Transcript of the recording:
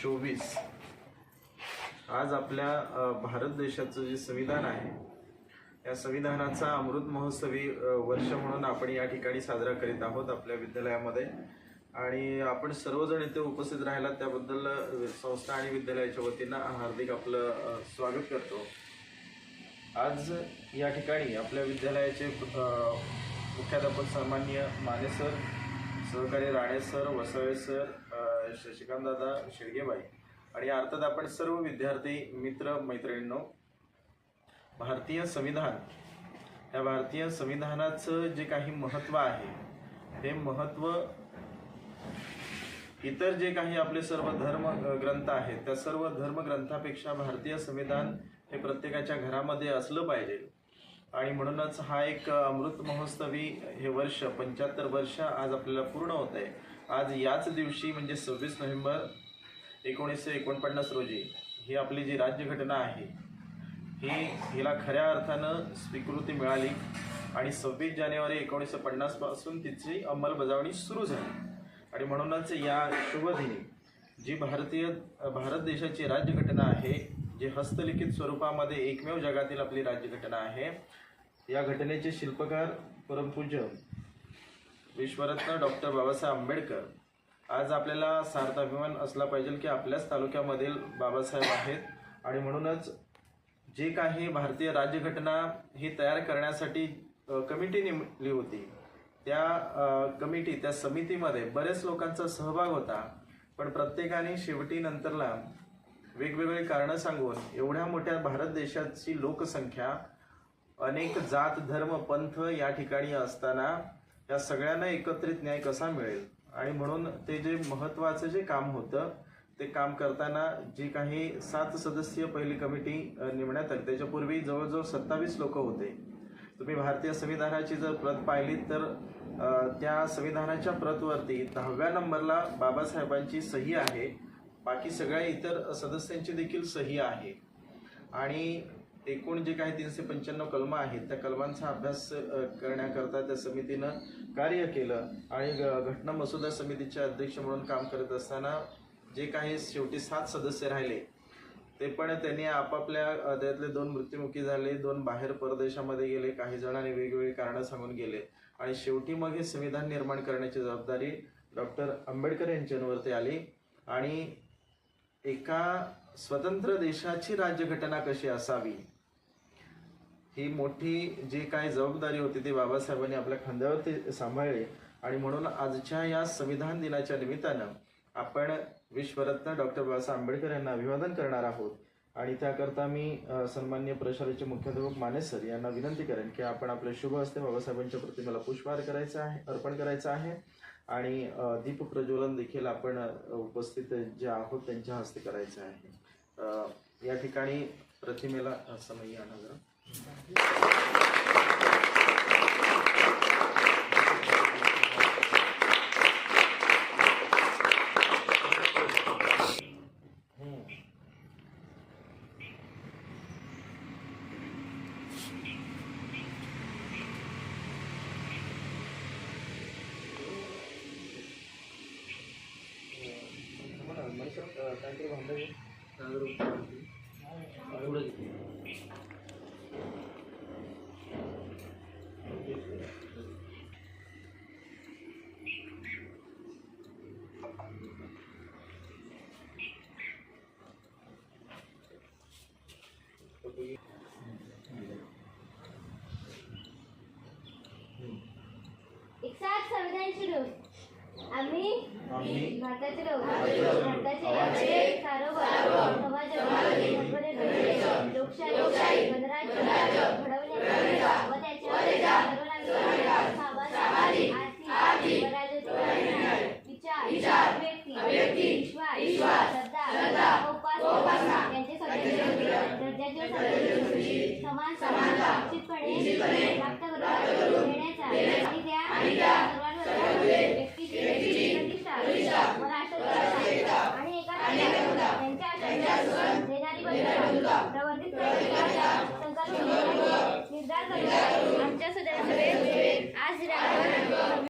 चोवीस. आज आपल्या भारत देशाचं जे संविधान आहे या संविधानाचा अमृत महोत्सवी वर्ष म्हणून आपण या ठिकाणी साजरा करीत आहोत आपल्या विद्यालयामध्ये. आणि आपण सर्वजण इथे उपस्थित राहिलात त्याबद्दल संस्था आणि विद्यालयाच्या वतीनं हार्दिक आपलं स्वागत करतो. आज या ठिकाणी आपल्या विद्यालयाचे मुख्याध्यापक सन्मान्य माने सर सहकारी राणे सर वसावे सर शशिकांतदादा शशिकांत दादा शेडगेबाई आणि अर्थात आपण सर्व विद्यार्थी मित्र मैत्रिणींनो भारतीय संविधान या भारतीय संविधानाचं जे काही महत्त्व आहे हे महत्त्व इतर जे काही आपले सर्व धर्म ग्रंथ आहेत त्या सर्व धर्मग्रंथापेक्षा भारतीय संविधान हे प्रत्येकाच्या घरामध्ये असलं पाहिजे. आणि म्हणूनच हा एक अमृत महोत्सवी हे वर्ष पंच्याहत्तर वर्ष आज आपल्याला पूर्ण होत आहे. आज याच दिवशी म्हणजे सव्वीस नोव्हेंबर एकोणीसशे एकोणपन्नास रोजी ही आपली जी राज्यघटना आहे ही हिला खऱ्या अर्थानं स्वीकृती मिळाली आणि सव्वीस जानेवारी एकोणीसशे पन्नासपासून तिची अंमलबजावणी सुरू झाली. आणि म्हणूनच या शुभदिनी जी भारतीय भारत देशाची राज्यघटना आहे जी हस्तलिखित स्वरूपामध्ये एकमेव जगातील आपली राज्यघटना आहे या घटनेचे शिल्पकार परमपूज्य विश्वरत्न डॉक्टर बाबासाहेब आंबेडकर. आज आपल्याला सार्थ अभिमान असला पाहिजे की आपल्याच तालुक्यामधील बाबासाहेब आहेत. आणि म्हणूनच जे काही भारतीय राज्यघटना ही तयार करण्यासाठी कमिटी नेमली होती. त्या कमिटी त्या समितीमध्ये बरेच लोकांचा सहभाग होता. पण प्रत्येकाने शेवटी नंतरला वेगवेगळी कारणं सांगून एवढ्या मोठ्या भारत देशाची लोकसंख्या अनेक जात धर्म पंथ या ठिकाणी असताना या सगळ्यांना एकत्रित न्याय कसा मिळेल? आणि म्हणून ते जे महत्त्वाचं जे काम होतं ते काम करताना जी काही सात सदस्यीय पहिली कमिटी नेमण्यात आली त्याच्यापूर्वी जवळजवळ सत्तावीस लोक होते. तुम्ही भारतीय संविधानाची जर प्रत पाहिली तर त्या संविधानाच्या प्रतवरती दहाव्या नंबरला बाबासाहेबांची सही आहे. बाकी सगळ्या इतर सदस्यांची देखील सही आहे. आणि एकूण जे काही तीनशे पंच्याण्णव कलमं आहेत त्या कलमांचा अभ्यास करण्याकरता त्या समितीनं कार्य केलं आणि घटना मसुदा समितीचे अध्यक्ष म्हणून काम करत असताना जे काही शेवटी सात सदस्य राहिले ते पण त्यांनी आपापल्या त्यातले दोन मृत्युमुखी झाले दोन बाहेर परदेशामध्ये गेले काही जणांनी वेगवेगळी कारणं सांगून गेले आणि शेवटी मग हे संविधान निर्माण करण्याची जबाबदारी डॉक्टर आंबेडकर यांच्यावरती आली आणि एका स्वतंत्र देशाची राज्यघटना कशी असावी ही मोठी जी काय जबाबदारी होती ती बाबासाहेबांनी आपल्या खांद्यावरती सांभाळली. आणि म्हणून आजच्या या संविधान दिनाच्या निमित्तानं आपण विश्वरत्न डॉक्टर बाबासाहेब आंबेडकर यांना अभिवादन करणार आहोत. आणि त्याकरता मी सन्मान्य प्रशालेचे मुख्याध्यापक माने सर यांना विनंती करेन की आपण आपले शुभ हस्ते बाबासाहेबांच्या प्रतिमेला पुष्पहार करायचा आहे अर्पण करायचं आहे. आणि दीप प्रज्वलन देखील आपण उपस्थित जे आहोत त्यांच्या हस्ते करायचं आहे. या ठिकाणी प्रतिमेला अ, समय आणा जरा काहीतरी भांडण एक आम्ही आम्ही भारताचे लोक भारताचे सार्वभौम समाज प्राप्त करून देण्याचा आणि त्या सर्वांवर व्यक्तीची प्रतिष्ठा व राष्ट्रध्वजा आणि एका त्यांच्या देणारी बंधुता